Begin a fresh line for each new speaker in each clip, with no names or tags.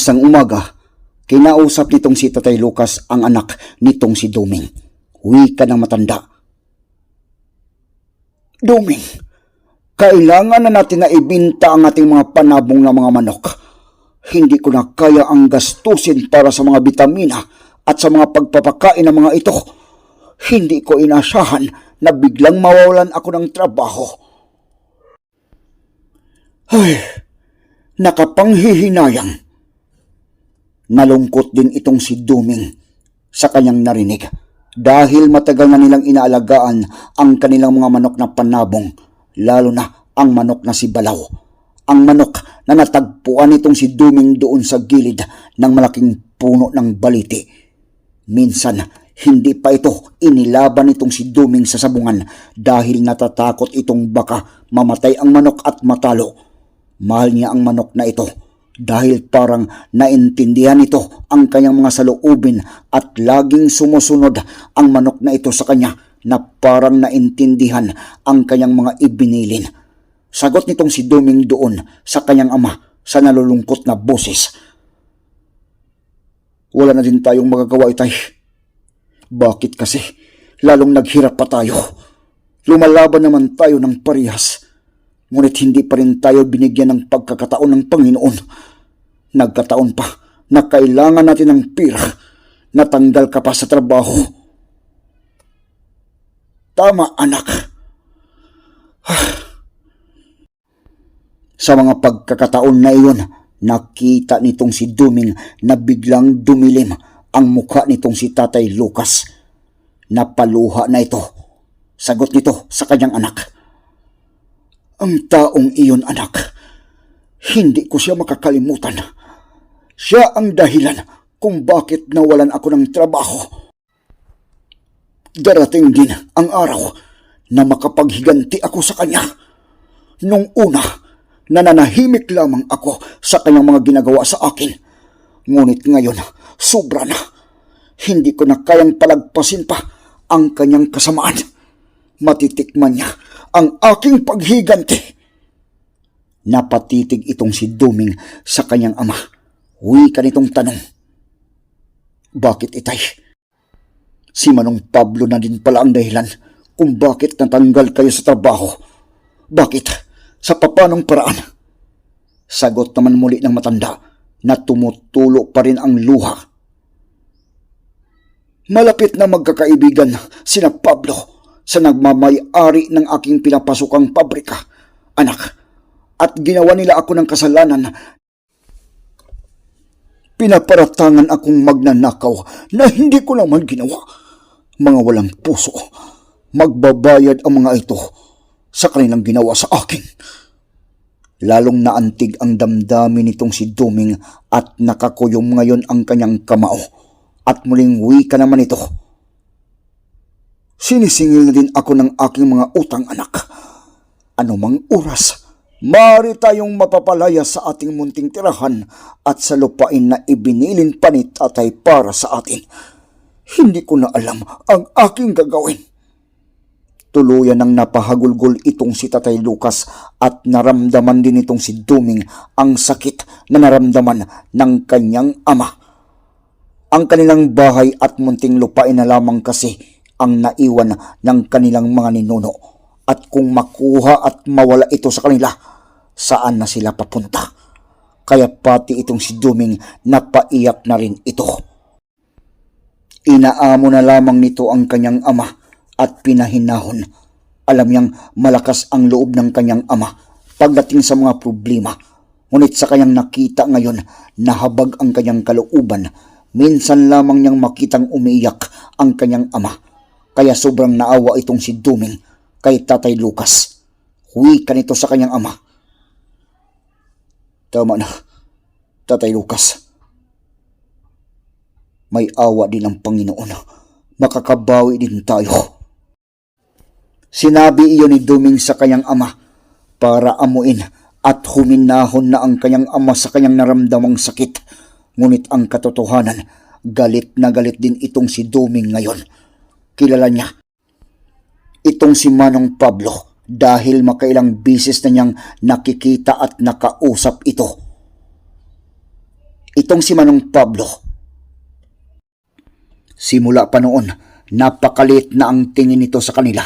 Isang umaga, kinausap nitong si Tatay Lucas ang anak nitong si Duming. Huwi ka ng matanda. Duming, kailangan na natin na ibinta ang ating mga panabong na mga manok. Hindi ko na kaya ang gastusin para sa mga bitamina at sa mga pagpapakain ng mga ito. Hindi ko inasahan na biglang mawawalan ako ng trabaho. Ay, nakapanghihinayang. Nalungkot din itong si Duming sa kanyang narinig dahil matagal na nilang inaalagaan ang kanilang mga manok na panabong, lalo na ang manok na si Balaw. Ang manok na natagpuan itong si Duming doon sa gilid ng malaking puno ng baliti. Minsan, hindi pa ito inilaban itong si Duming sa sabungan dahil natatakot itong baka mamatay ang manok at matalo. Mahal niya ang manok na ito dahil parang naintindihan nito ang kanyang mga saloobin at laging sumusunod ang manok na ito sa kanya na parang naintindihan ang kanyang mga ibinilin. Sagot nitong si Duming doon sa kanyang ama sa nalulungkot na boses. Wala na din tayong magagawa itay. Bakit kasi lalong naghirap pa tayo? Lumalaban naman tayo ng parihas. Ngunit hindi pa rin tayo binigyan ng pagkakataon ng Panginoon. Nagkataon pa na kailangan natin ng pira. Natanggal ka pa sa trabaho. Tama, anak. Sa mga pagkakataon na iyon, nakita nitong si Duming na biglang dumilim ang mukha nitong si Tatay Lucas. Napaluha na ito. Sagot nito sa kanyang anak. Ang taong iyon, anak, hindi ko siya makakalimutan. Siya ang dahilan kung bakit nawalan ako ng trabaho. Darating din ang araw na makapaghiganti ako sa kanya. Nung una, nananahimik lamang ako sa kanyang mga ginagawa sa akin. Ngunit ngayon, sobra na. Hindi ko na kayang palagpasin pa ang kanyang kasamaan. Matitikman niya ang aking paghiganti. Napatitig itong si Duming sa kanyang ama. Huwi ka nitong tanong. Bakit itay? Si Manong Pablo na din pala ang dahilan kung bakit natanggal kayo sa trabaho. Bakit? Sa papanong paraan? Sagot naman muli ng matanda na tumutulo pa rin ang luha. Malapit na magkakaibigan sina Pablo sa nagmamayari ng aking pinapasukang pabrika, anak. At ginawa nila ako ng kasalanan Pinaparatangan akong magnanakaw na hindi ko naman ginawa. Mga walang puso, magbabayad ang mga ito sa kanilang ginawa sa akin. Lalong naantig ang damdamin nitong si Duming at nakakuyom ngayon ang kanyang kamao. At muling wika naman ito. Sinisingil na din ako ng aking mga utang anak. Anumang oras, Mari tayong mapapalaya sa ating munting tirahan at sa lupain na ibinilin pa ni tatay para sa atin. Hindi ko na alam ang aking gagawin. Tuluyan ng napahagulgol itong si Tatay Lucas at naramdaman din itong si Duming ang sakit na naramdaman ng kanyang ama. Ang kanilang bahay at munting lupain na lamang kasi ang naiwan ng kanilang mga ninuno at kung makuha at mawala ito sa kanila, saan na sila papunta. Kaya pati itong si Duming napaiyak na rin ito. Inaamo na lamang nito ang kanyang ama at pinahinahon. Alam niyang malakas ang loob ng kanyang ama pagdating sa mga problema. Ngunit sa kanyang nakita ngayon, nahabag ang kanyang kalooban. Minsan lamang niyang makitang umiiyak ang kanyang ama. Kaya sobrang naawa itong si Duming kay Tatay Lucas. Huwi ka nito sa kanyang ama Tama na, Tatay Lucas. May awa din ang Panginoon. Makakabawi din tayo. Sinabi iyon ni Duming sa kanyang ama para amuin at huminahon na ang kanyang ama sa kanyang naramdamang sakit. Ngunit ang katotohanan, galit na galit din itong si Duming ngayon. Kilala niya. Itong si Manong Pablo dahil makailang bisis na niyang nakikita at nakausap ito. itong si Manong Pablo. Simula pa noon, napakalit na ang tingin nito sa kanila.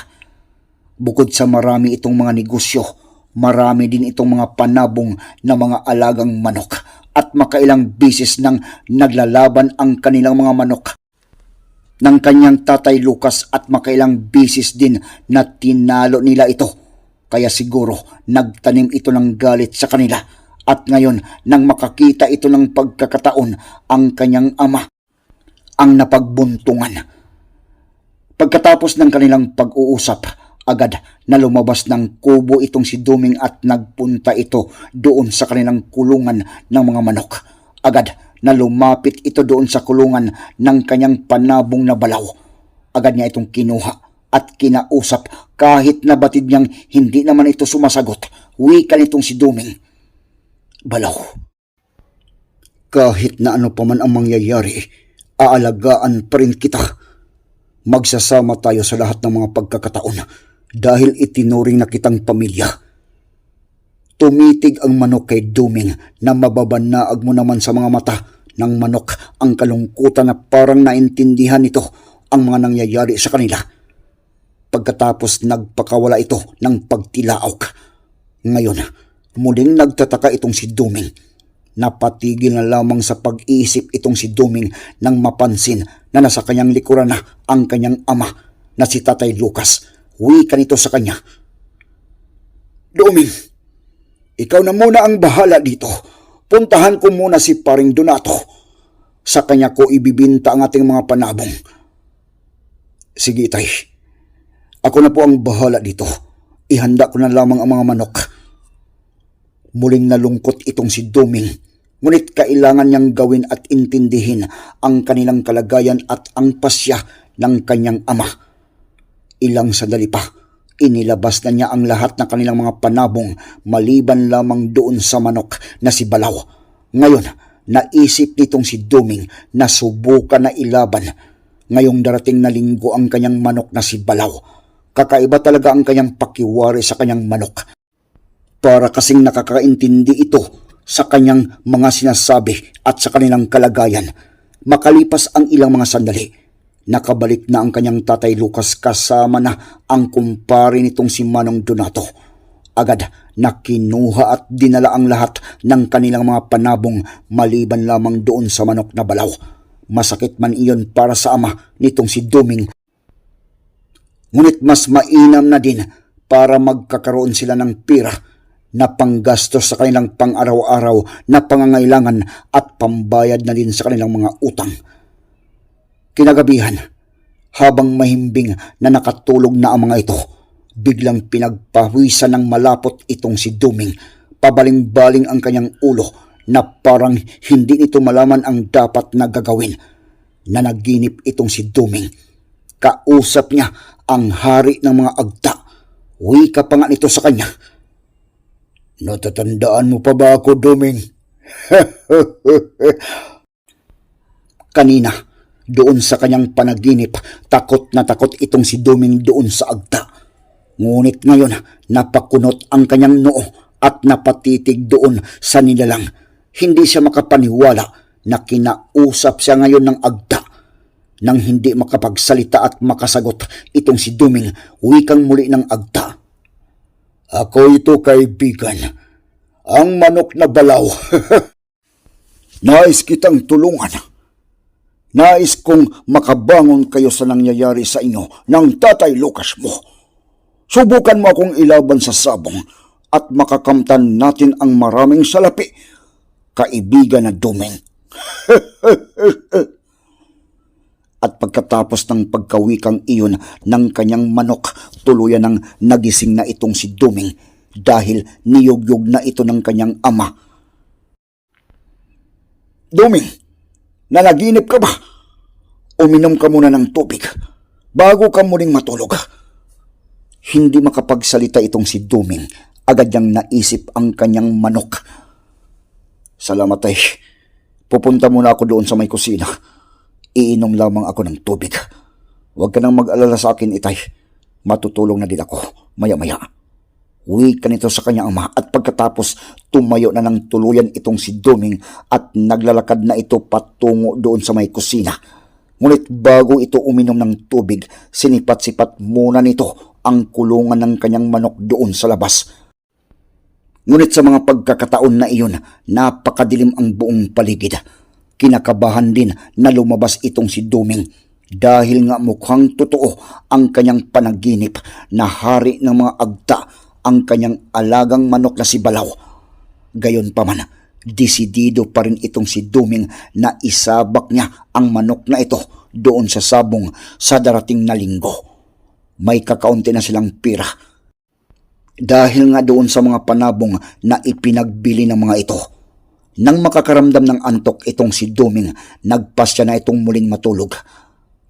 Bukod sa marami itong mga negosyo, marami din itong mga panabong na mga alagang manok at makailang bisis nang naglalaban ang kanilang mga manok ng kanyang tatay Lucas at makailang bisis din na tinalo nila ito. Kaya siguro nagtanim ito ng galit sa kanila at ngayon nang makakita ito ng pagkakataon ang kanyang ama ang napagbuntungan. Pagkatapos ng kanilang pag-uusap, agad na lumabas ng kubo itong si Duming at nagpunta ito doon sa kanilang kulungan ng mga manok. Agad na lumapit ito doon sa kulungan ng kanyang panabong na balaw. Agad niya itong kinuha at kinausap kahit na batid niyang hindi naman ito sumasagot. Wika nitong si Duming. Balaw. Kahit na ano pa man ang mangyayari, aalagaan pa rin kita. Magsasama tayo sa lahat ng mga pagkakataon dahil itinuring na kitang pamilya. Tumitig ang manok kay Duming na mababanaag mo naman sa mga mata ng manok ang kalungkutan na parang naintindihan nito ang mga nangyayari sa kanila. Pagkatapos nagpakawala ito ng pagtilaok. Ngayon, muling nagtataka itong si Duming Napatigil na lamang sa pag-iisip itong si Duming nang mapansin na nasa kanyang likuran na ang kanyang ama na si Tatay Lucas. Wika nito sa kanya. Duming, ikaw na muna ang bahala dito. Puntahan ko muna si Paring Donato. Sa kanya ko ibibinta ang ating mga panabong. Sige, Tay. Ako na po ang bahala dito. Ihanda ko na lamang ang mga manok. Muling nalungkot itong si Duming. Ngunit kailangan niyang gawin at intindihin ang kanilang kalagayan at ang pasya ng kanyang ama. Ilang sandali pa, inilabas na niya ang lahat ng kanilang mga panabong maliban lamang doon sa manok na si Balaw. Ngayon, naisip nitong si Duming na subukan na ilaban. Ngayong darating na linggo ang kanyang manok na si Balaw. Kakaiba talaga ang kanyang pakiwari sa kanyang manok para kasing nakakaintindi ito sa kanyang mga sinasabi at sa kanilang kalagayan. Makalipas ang ilang mga sandali, nakabalik na ang kanyang tatay Lucas kasama na ang kumpare nitong si Manong Donato. Agad na kinuha at dinala ang lahat ng kanilang mga panabong maliban lamang doon sa manok na balaw. Masakit man iyon para sa ama nitong si Duming. Ngunit mas mainam na din para magkakaroon sila ng pira na panggastos sa kanilang pang-araw-araw na pangangailangan at pambayad na din sa kanilang mga utang. Kinagabihan, habang mahimbing na nakatulog na ang mga ito, biglang pinagpawisan ng malapot itong si Duming. Pabaling-baling ang kanyang ulo na parang hindi nito malaman ang dapat na gagawin. Nanaginip itong si Duming. Kausap niya ang hari ng mga agta. Wika pa nga nito sa kanya. Natatandaan mo pa ba ako, Duming? Kanina, doon sa kanyang panaginip, takot na takot itong si Duming doon sa agta. Ngunit ngayon, napakunot ang kanyang noo at napatitig doon sa nilalang. Hindi siya makapaniwala na kinausap siya ngayon ng agta. Nang hindi makapagsalita at makasagot itong si Duming, wikang muli ng agta. Ako ito kaibigan. Ang manok na balaw. Nais kitang tulungan. Nais kong makabangon kayo sa nangyayari sa inyo ng tatay Lucas mo. Subukan mo akong ilaban sa sabong at makakamtan natin ang maraming salapi. Kaibigan na duming. at pagkatapos ng pagkawikang iyon ng kanyang manok, tuluyan ng nagising na itong si Duming dahil niyugyog na ito ng kanyang ama. Duming, nanaginip ka ba? Uminom ka muna ng tubig bago ka muling matulog. Hindi makapagsalita itong si Duming. Agad niyang naisip ang kanyang manok. Salamat ay. Pupunta muna ako doon sa may kusina. Iinom lamang ako ng tubig. Huwag ka nang mag-alala sa akin, itay. Matutulong na din ako, maya-maya. Uwi ka nito sa kanyang ama at pagkatapos tumayo na ng tuluyan itong si Duming at naglalakad na ito patungo doon sa may kusina. Ngunit bago ito uminom ng tubig, sinipat-sipat muna nito ang kulungan ng kanyang manok doon sa labas. Ngunit sa mga pagkakataon na iyon, napakadilim ang buong paligid. Kinakabahan din na lumabas itong si Duming dahil nga mukhang totoo ang kanyang panaginip na hari ng mga agta ang kanyang alagang manok na si Balaw. Gayon pa man, desidido pa rin itong si Duming na isabak niya ang manok na ito doon sa sabong sa darating na linggo. May kakaunti na silang pira dahil nga doon sa mga panabong na ipinagbili ng mga ito. Nang makakaramdam ng antok itong si Duming, nagpasya na itong muling matulog.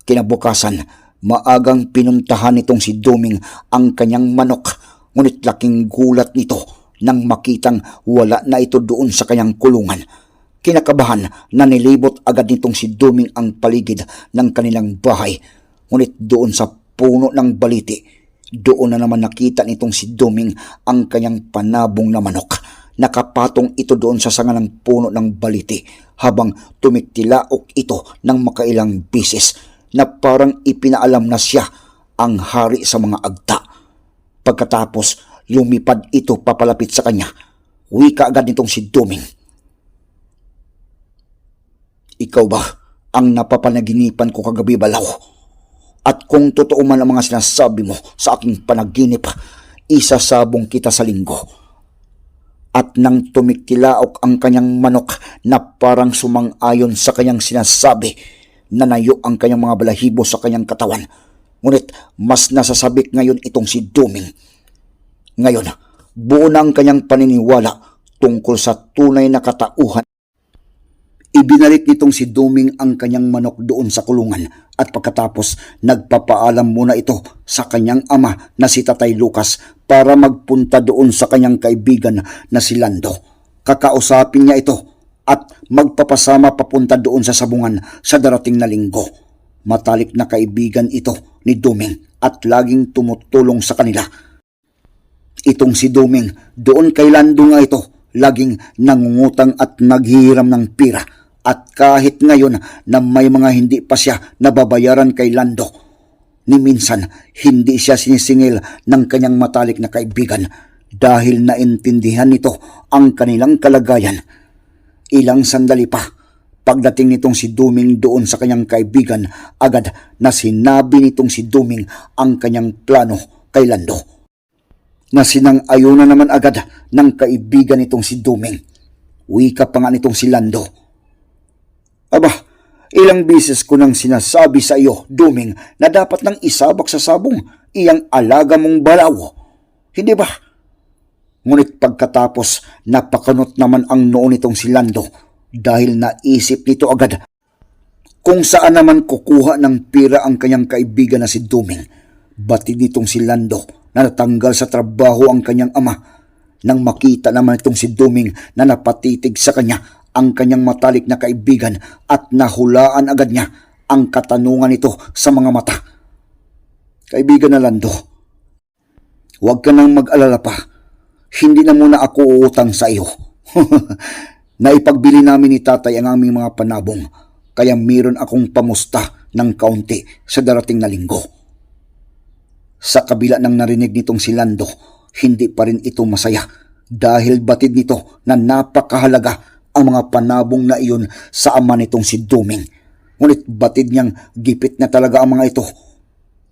Kinabukasan, maagang pinuntahan nitong si Duming ang kanyang manok, ngunit laking gulat nito nang makitang wala na ito doon sa kanyang kulungan. Kinakabahan na nilibot agad nitong si Duming ang paligid ng kanilang bahay, ngunit doon sa puno ng baliti, doon na naman nakita nitong si Duming ang kanyang panabong na manok. Nakapatong ito doon sa sanga ng puno ng baliti habang tumiktilaok ito ng makailang bisis na parang ipinaalam na siya ang hari sa mga agta. Pagkatapos, lumipad ito papalapit sa kanya. Wika agad nitong si Duming. Ikaw ba ang napapanaginipan ko kagabi balaw? At kung totoo man ang mga sinasabi mo sa aking panaginip, isasabong kita sa linggo. At nang tumiktilaok ang kanyang manok na parang sumang-ayon sa kanyang sinasabi, nanayo ang kanyang mga balahibo sa kanyang katawan. Ngunit mas nasasabik ngayon itong si Duming. Ngayon, buo na ang kanyang paniniwala tungkol sa tunay na katauhan Ibinalik nitong si Duming ang kanyang manok doon sa kulungan at pagkatapos nagpapaalam muna ito sa kanyang ama na si Tatay Lucas para magpunta doon sa kanyang kaibigan na si Lando. Kakausapin niya ito at magpapasama papunta doon sa sabungan sa darating na linggo. Matalik na kaibigan ito ni Duming at laging tumutulong sa kanila. Itong si Duming, doon kay Lando nga ito, laging nangungutang at naghihiram ng pira at kahit ngayon na may mga hindi pa siya nababayaran kay Lando, ni minsan hindi siya sinisingil ng kanyang matalik na kaibigan dahil naintindihan nito ang kanilang kalagayan. Ilang sandali pa, pagdating nitong si Duming doon sa kanyang kaibigan, agad na sinabi nitong si Duming ang kanyang plano kay Lando. Na sinang-ayuna naman agad ng kaibigan nitong si Duming. Wika pa nga nitong si Lando Aba, ilang bisis ko nang sinasabi sa iyo, Duming, na dapat nang isabak sa sabong iyang alaga mong balaw. Hindi ba? Ngunit pagkatapos, napakanot naman ang noon nitong si Lando dahil naisip nito agad kung saan naman kukuha ng pira ang kanyang kaibigan na si Duming. Batid nitong si Lando na natanggal sa trabaho ang kanyang ama nang makita naman itong si Duming na napatitig sa kanya ang kanyang matalik na kaibigan at nahulaan agad niya ang katanungan nito sa mga mata. Kaibigan na Lando, huwag ka nang mag-alala pa. Hindi na muna ako uutang sa iyo. Naipagbili namin ni tatay ang aming mga panabong, kaya meron akong pamusta ng kaunti sa darating na linggo. Sa kabila ng narinig nitong si Lando, hindi pa rin ito masaya dahil batid nito na napakahalaga ang mga panabong na iyon sa ama nitong si Duming. Ngunit batid niyang gipit na talaga ang mga ito.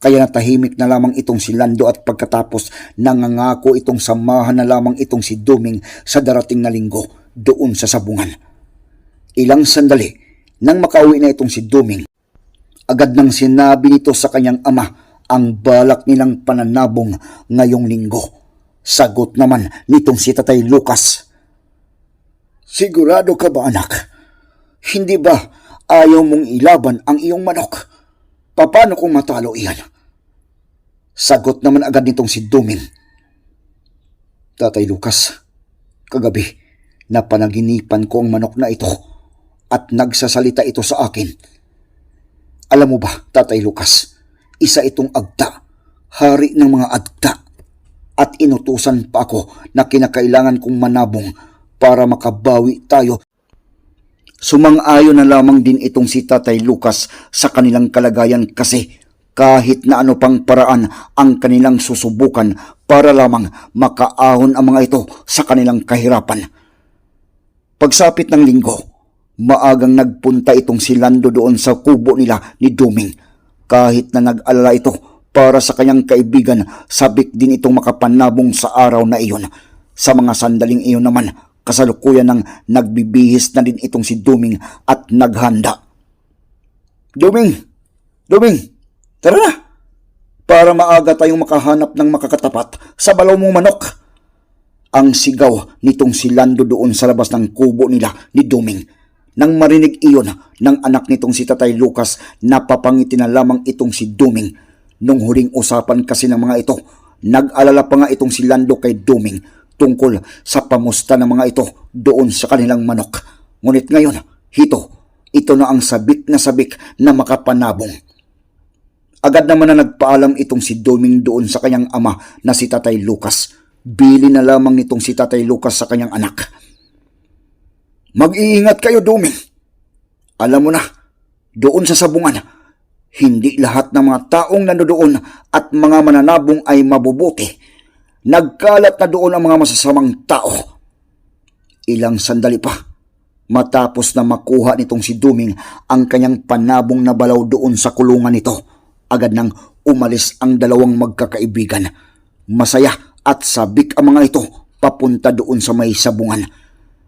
Kaya natahimik na lamang itong si Lando at pagkatapos nangangako itong samahan na lamang itong si Duming sa darating na linggo doon sa sabungan. Ilang sandali, nang makauwi na itong si Duming, agad nang sinabi nito sa kanyang ama ang balak nilang pananabong ngayong linggo. Sagot naman nitong si Tatay Lucas Sigurado ka ba anak? Hindi ba ayaw mong ilaban ang iyong manok? Paano kung matalo iyan? Sagot naman agad nitong si Duming. Tatay Lucas, kagabi, napanaginipan ko ang manok na ito at nagsasalita ito sa akin. Alam mo ba, Tatay Lucas, isa itong agta, hari ng mga agta, at inutusan pa ako na kinakailangan kong manabong para makabawi tayo. Sumang-ayon na lamang din itong si Tatay Lucas sa kanilang kalagayan kasi kahit na ano pang paraan ang kanilang susubukan para lamang makaahon ang mga ito sa kanilang kahirapan. Pagsapit ng linggo, maagang nagpunta itong si Lando doon sa kubo nila ni Duming. Kahit na nag-alala ito para sa kanyang kaibigan, sabik din itong makapanabong sa araw na iyon. Sa mga sandaling iyon naman, kasalukuyan ng nagbibihis na din itong si Duming at naghanda. Duming! Duming! Tara na! Para maaga tayong makahanap ng makakatapat sa balaw mong manok. Ang sigaw nitong si Lando doon sa labas ng kubo nila ni Duming. Nang marinig iyon ng anak nitong si Tatay Lucas, napapangiti na lamang itong si Duming. Nung huling usapan kasi ng mga ito, nag-alala pa nga itong si Lando kay Duming tungkol sa pamusta ng mga ito doon sa kanilang manok. Ngunit ngayon, hito, ito na ang sabik na sabik na makapanabong. Agad naman na nagpaalam itong si Duming doon sa kanyang ama na si Tatay Lucas. Bili na lamang nitong si Tatay Lucas sa kanyang anak. Mag-iingat kayo, Duming. Alam mo na, doon sa sabungan, hindi lahat ng mga taong nandoon at mga mananabong ay mabubuti. Nagkalat na doon ang mga masasamang tao. Ilang sandali pa, matapos na makuha nitong si Duming ang kanyang panabong na balaw doon sa kulungan nito, agad nang umalis ang dalawang magkakaibigan. Masaya at sabik ang mga ito papunta doon sa may sabungan.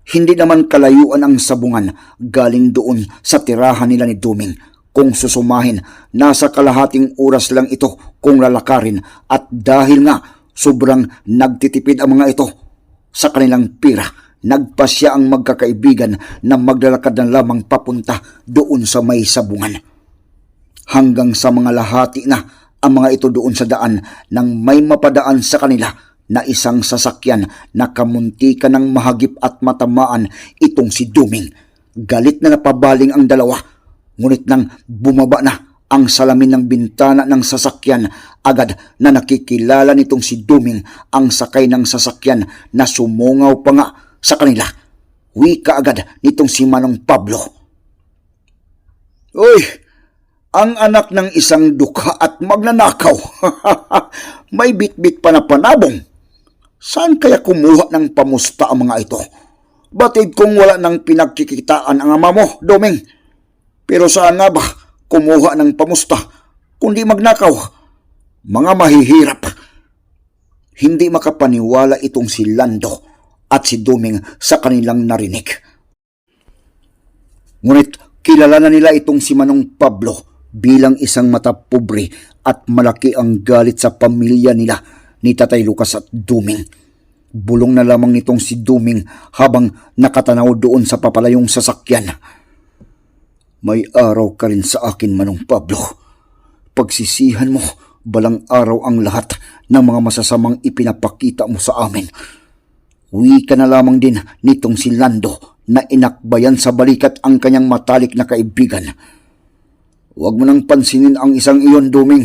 Hindi naman kalayuan ang sabungan galing doon sa tirahan nila ni Duming. Kung susumahin, nasa kalahating oras lang ito kung lalakarin at dahil nga sobrang nagtitipid ang mga ito sa kanilang pira, nagpasya ang magkakaibigan na maglalakad na lamang papunta doon sa may sabungan. Hanggang sa mga lahati na ang mga ito doon sa daan nang may mapadaan sa kanila na isang sasakyan na kamuntika ng mahagip at matamaan itong si Duming. Galit na napabaling ang dalawa, ngunit nang bumaba na ang salamin ng bintana ng sasakyan, agad na nakikilala nitong si Duming ang sakay ng sasakyan na sumungaw pa nga sa kanila. Wika agad nitong si Manong Pablo. Uy, ang anak ng isang dukha at magnanakaw. May bitbit pa na panabong. Saan kaya kumuha ng pamusta ang mga ito? Batid kung wala nang pinagkikitaan ang ama mo, Doming. Pero saan nga ba kumuha ng pamusta kundi magnakaw? Mga mahihirap. Hindi makapaniwala itong si Lando at si Doming sa kanilang narinig. Ngunit kilala na nila itong si Manong Pablo bilang isang matapobre at malaki ang galit sa pamilya nila ni Tatay Lucas at Duming. Bulong na lamang nitong si Duming habang nakatanaw doon sa papalayong sasakyan. May araw ka rin sa akin, Manong Pablo. Pagsisihan mo, balang araw ang lahat ng mga masasamang ipinapakita mo sa amin. Uwi ka na lamang din nitong si Lando na inakbayan sa balikat ang kanyang matalik na kaibigan. Huwag mo nang pansinin ang isang iyon, Duming.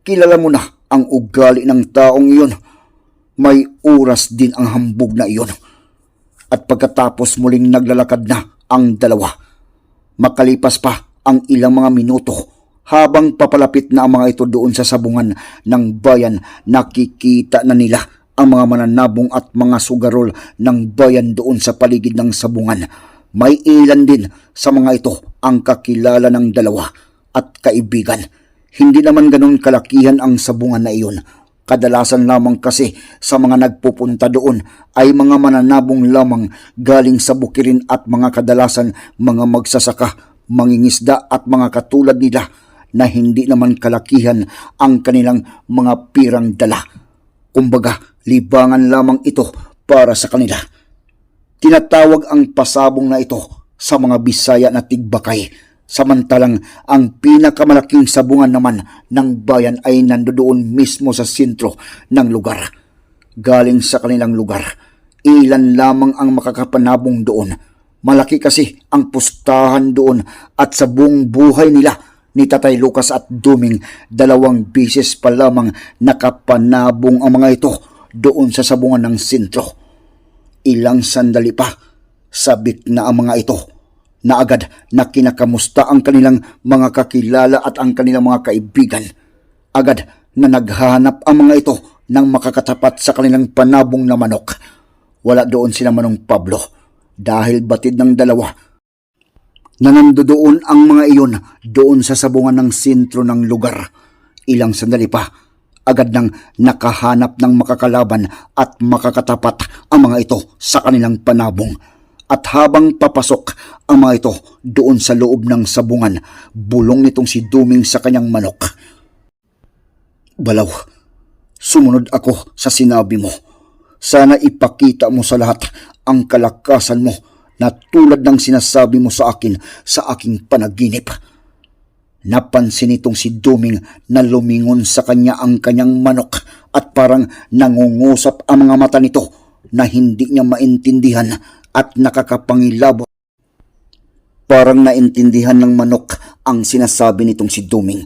Kilala mo na ang ugali ng taong iyon. May oras din ang hambog na iyon. At pagkatapos muling naglalakad na ang dalawa. Makalipas pa ang ilang mga minuto habang papalapit na ang mga ito doon sa sabungan ng bayan, nakikita na nila ang mga mananabong at mga sugarol ng bayan doon sa paligid ng sabungan. May ilan din sa mga ito ang kakilala ng dalawa at kaibigan. Hindi naman ganun kalakihan ang sabungan na iyon. Kadalasan lamang kasi sa mga nagpupunta doon ay mga mananabong lamang galing sa bukirin at mga kadalasan mga magsasaka, mangingisda at mga katulad nila na hindi naman kalakihan ang kanilang mga pirang dala. Kumbaga, libangan lamang ito para sa kanila. Tinatawag ang pasabong na ito sa mga Bisaya na tigbakay. Samantalang ang pinakamalaking sabungan naman ng bayan ay nandoon mismo sa sentro ng lugar. Galing sa kanilang lugar, ilan lamang ang makakapanabong doon. Malaki kasi ang pustahan doon at sa buong buhay nila ni Tatay Lucas at Duming dalawang bisis pa lamang nakapanabong ang mga ito doon sa sabungan ng sentro. Ilang sandali pa, sabik na ang mga ito na agad na kinakamusta ang kanilang mga kakilala at ang kanilang mga kaibigan. Agad na naghahanap ang mga ito ng makakatapat sa kanilang panabong na manok. Wala doon sila manong Pablo dahil batid ng dalawa na nandoon ang mga iyon doon sa sabungan ng sentro ng lugar. Ilang sandali pa, agad nang nakahanap ng makakalaban at makakatapat ang mga ito sa kanilang panabong. At habang papasok ang mga ito doon sa loob ng sabungan, bulong nitong si Duming sa kanyang manok. Balaw, sumunod ako sa sinabi mo. Sana ipakita mo sa lahat ang kalakasan mo na tulad ng sinasabi mo sa akin sa aking panaginip. Napansin itong si Duming na lumingon sa kanya ang kanyang manok at parang nangungusap ang mga mata nito na hindi niya maintindihan at nakakapangilabot. Parang naintindihan ng manok ang sinasabi nitong si Duming.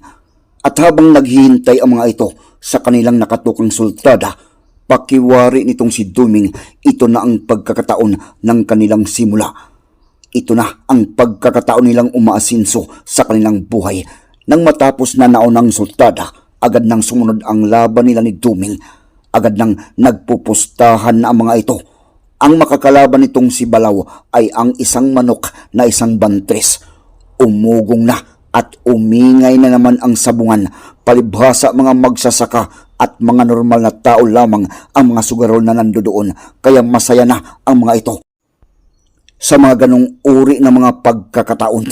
At habang naghihintay ang mga ito sa kanilang nakatukang sultada, pakiwari nitong si Duming, ito na ang pagkakataon ng kanilang simula. Ito na ang pagkakataon nilang umaasinso sa kanilang buhay. Nang matapos na naunang sultada, agad nang sumunod ang laban nila ni Duming. Agad nang nagpupustahan na ang mga ito. Ang makakalaban nitong si Balaw ay ang isang manok na isang bantres. Umugong na at umingay na naman ang sabungan. Palibhasa mga magsasaka at mga normal na tao lamang ang mga sugarol na nandoon. Kaya masaya na ang mga ito sa mga ganong uri ng mga pagkakataon.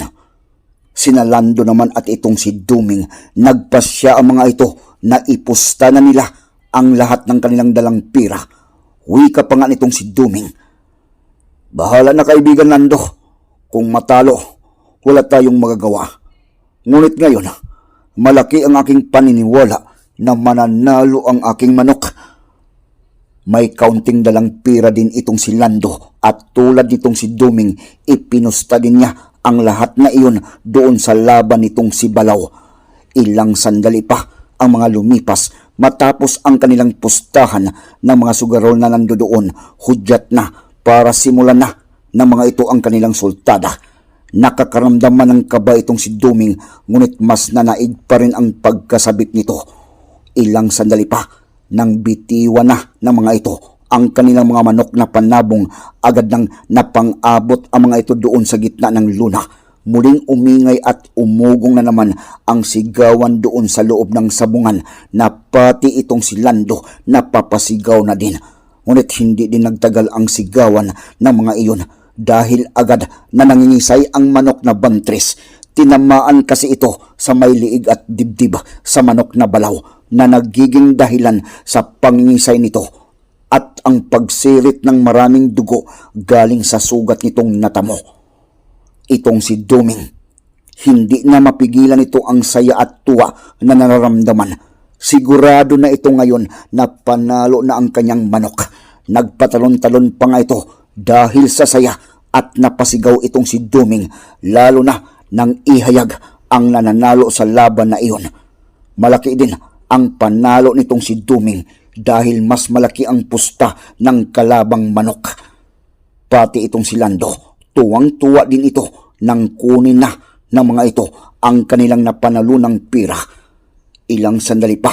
Sinalando naman at itong si Duming, nagpasya ang mga ito na ipusta na nila ang lahat ng kanilang dalang pira. Wika pa nga nitong si Duming. Bahala na kaibigan Nando, kung matalo, wala tayong magagawa. Ngunit ngayon, malaki ang aking paniniwala na mananalo ang aking manok. May kaunting dalang pira din itong si Lando at tulad nitong si Duming, ipinusta din niya ang lahat na iyon doon sa laban nitong si Balaw. Ilang sandali pa ang mga lumipas matapos ang kanilang pustahan ng mga sugarol na nando doon, hudyat na para simulan na ng mga ito ang kanilang sultada. Nakakaramdaman ng kaba itong si Duming ngunit mas nanaig pa rin ang pagkasabik nito. Ilang sandali pa nang bitiwan na ng mga ito ang kanilang mga manok na panabong agad nang napang-abot ang mga ito doon sa gitna ng luna. Muling umingay at umugong na naman ang sigawan doon sa loob ng sabungan na pati itong si Lando napapasigaw na din. Ngunit hindi din nagtagal ang sigawan ng mga iyon dahil agad na nangingisay ang manok na bantres. Tinamaan kasi ito sa may liig at dibdib sa manok na balaw na nagiging dahilan sa pangingisay nito at ang pagsirit ng maraming dugo galing sa sugat nitong natamo. Itong si Duming, hindi na mapigilan ito ang saya at tuwa na nararamdaman. Sigurado na ito ngayon na panalo na ang kanyang manok. Nagpatalon-talon pa nga ito dahil sa saya at napasigaw itong si Duming lalo na nang ihayag ang nananalo sa laban na iyon. Malaki din ang panalo nitong si Duming dahil mas malaki ang pusta ng kalabang manok. Pati itong si Lando, tuwang-tuwa din ito nang kunin na ng mga ito ang kanilang napanalunang pira. Ilang sandali pa,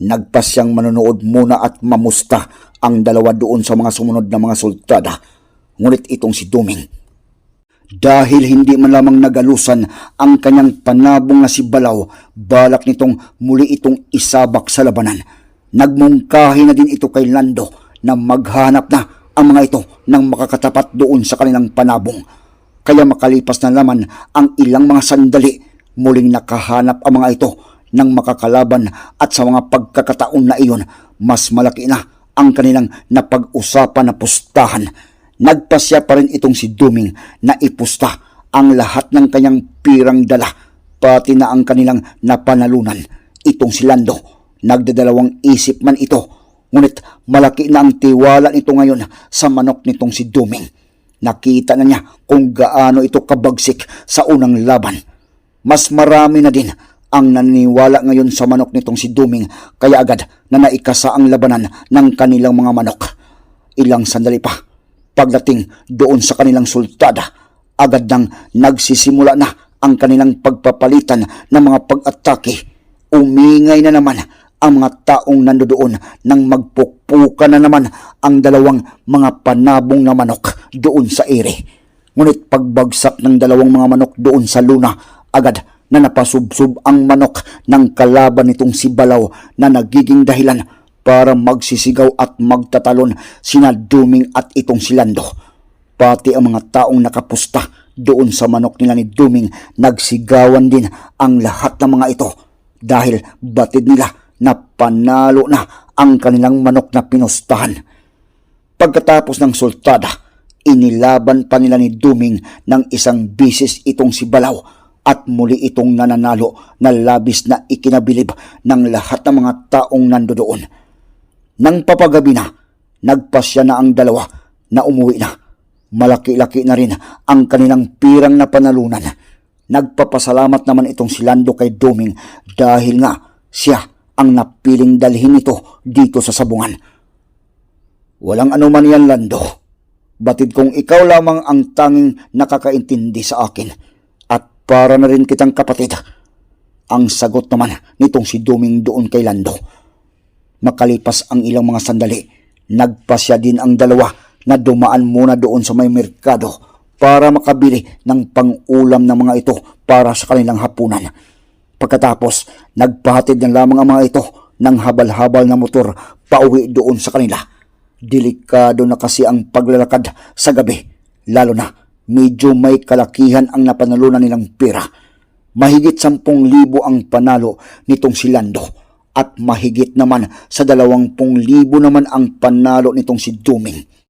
nagpasyang manonood muna at mamusta ang dalawa doon sa mga sumunod na mga sultada. Ngunit itong si Duming, dahil hindi man lamang nagalusan ang kanyang panabong na si Balaw, balak nitong muli itong isabak sa labanan. Nagmungkahi na din ito kay Lando na maghanap na ang mga ito ng makakatapat doon sa kanilang panabong. Kaya makalipas na laman ang ilang mga sandali, muling nakahanap ang mga ito ng makakalaban at sa mga pagkakataon na iyon, mas malaki na ang kanilang napag-usapan na pustahan Nagpasya pa rin itong si Duming na ipusta ang lahat ng kanyang pirang dala, pati na ang kanilang napanalunan. Itong si Lando, nagdadalawang isip man ito, ngunit malaki na ang tiwala nito ngayon sa manok nitong si Duming. Nakita na niya kung gaano ito kabagsik sa unang laban. Mas marami na din ang naniniwala ngayon sa manok nitong si Duming kaya agad na naikasa ang labanan ng kanilang mga manok. Ilang sandali pa, Pagdating doon sa kanilang sultada, agad nang nagsisimula na ang kanilang pagpapalitan ng mga pag-atake. Umingay na naman ang mga taong nandoon nang magpukpukan na naman ang dalawang mga panabong na manok doon sa ere. Ngunit pagbagsak ng dalawang mga manok doon sa luna, agad na napasubsob ang manok ng kalaban nitong si Balaw na nagiging dahilan para magsisigaw at magtatalon sina Duming at itong si Lando. Pati ang mga taong nakapusta doon sa manok nila ni Duming nagsigawan din ang lahat ng mga ito dahil batid nila na panalo na ang kanilang manok na pinustahan. Pagkatapos ng sultada, inilaban pa nila ni Duming ng isang bisis itong si Balaw at muli itong nananalo na labis na ikinabilib ng lahat ng mga taong nandoon. Nang papagabi na, nagpasya na ang dalawa na umuwi na. Malaki-laki na rin ang kanilang pirang na panalunan. Nagpapasalamat naman itong si Lando kay Duming dahil nga siya ang napiling dalhin ito dito sa sabungan. Walang anuman yan, Lando. Batid kong ikaw lamang ang tanging nakakaintindi sa akin at para na rin kitang kapatid. Ang sagot naman nitong si Duming doon kay Lando. Makalipas ang ilang mga sandali, nagpasya din ang dalawa na dumaan muna doon sa may merkado para makabili ng pang-ulam ng mga ito para sa kanilang hapunan. Pagkatapos, nagpahatid na lamang ang mga ito ng habal-habal na motor pauwi doon sa kanila. Delikado na kasi ang paglalakad sa gabi, lalo na medyo may kalakihan ang napanalunan nilang pera. Mahigit sampung libo ang panalo nitong si Lando at mahigit naman sa dalawampung libo naman ang panalo nitong si Duming.